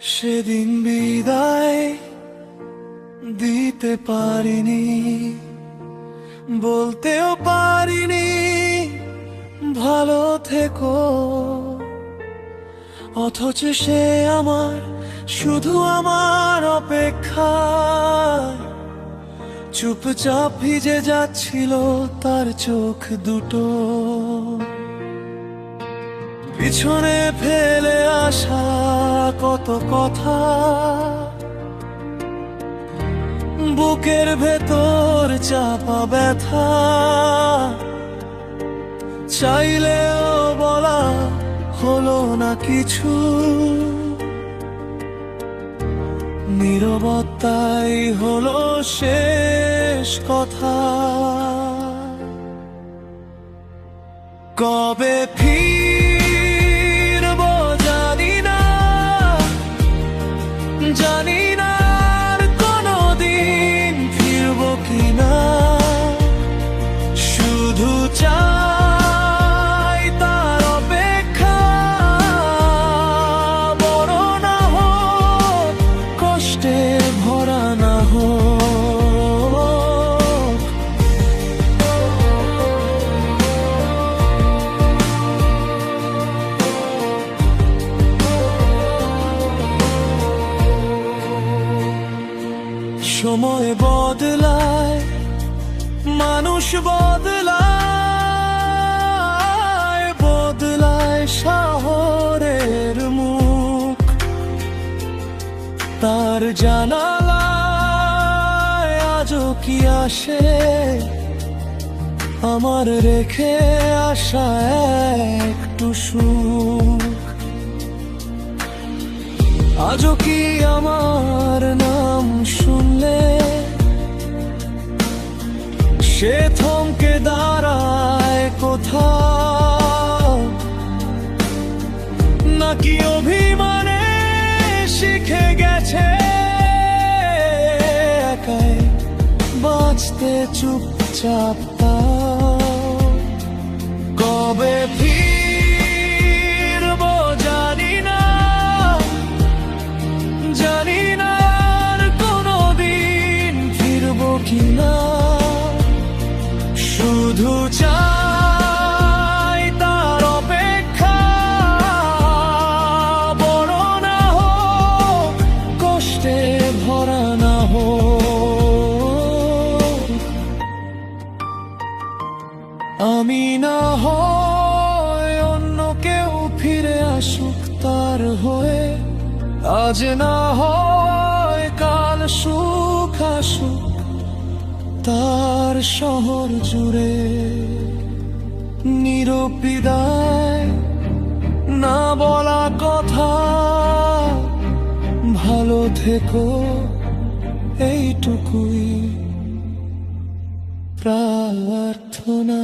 সেদিন বিদায় দিতে পারিনি, বলতেও পারিনি, ভালো থেকো। অথচ সে আমার, শুধু আমার অপেক্ষা চুপচাপ ভিজে যাচ্ছিল তার চোখ দুটো। পিছনে ফেলে আসা কত কথা। বুকের ভেতর চাপা ব্যথা। চাইলেও বলা হলো না কিছু। নীরবতাই হলো শেষ কথা। কবে ফিরব সময় বদলায়, মানুষ বদলায় বদলায় শহরের মুখ। তার জানালায় আজও কি আসে? আমার রেখে আসা একটু সুখ। আজও কি আমার নাম কোথাও নাকি অভিমানে শিখে গেছে বাঁচতে চুপচাপ কবে জানি না। কিনা। শুধু চাই আমি না হয় অন্য কেউ ফিরে আসুক তার হয়ে। আজ না হয় কাল সুখ আসুক তার শহর জুড়ে। নিরবিদায় না বলা কথা, ভালো থেকো, এইটুকুই। প্রার্থনা।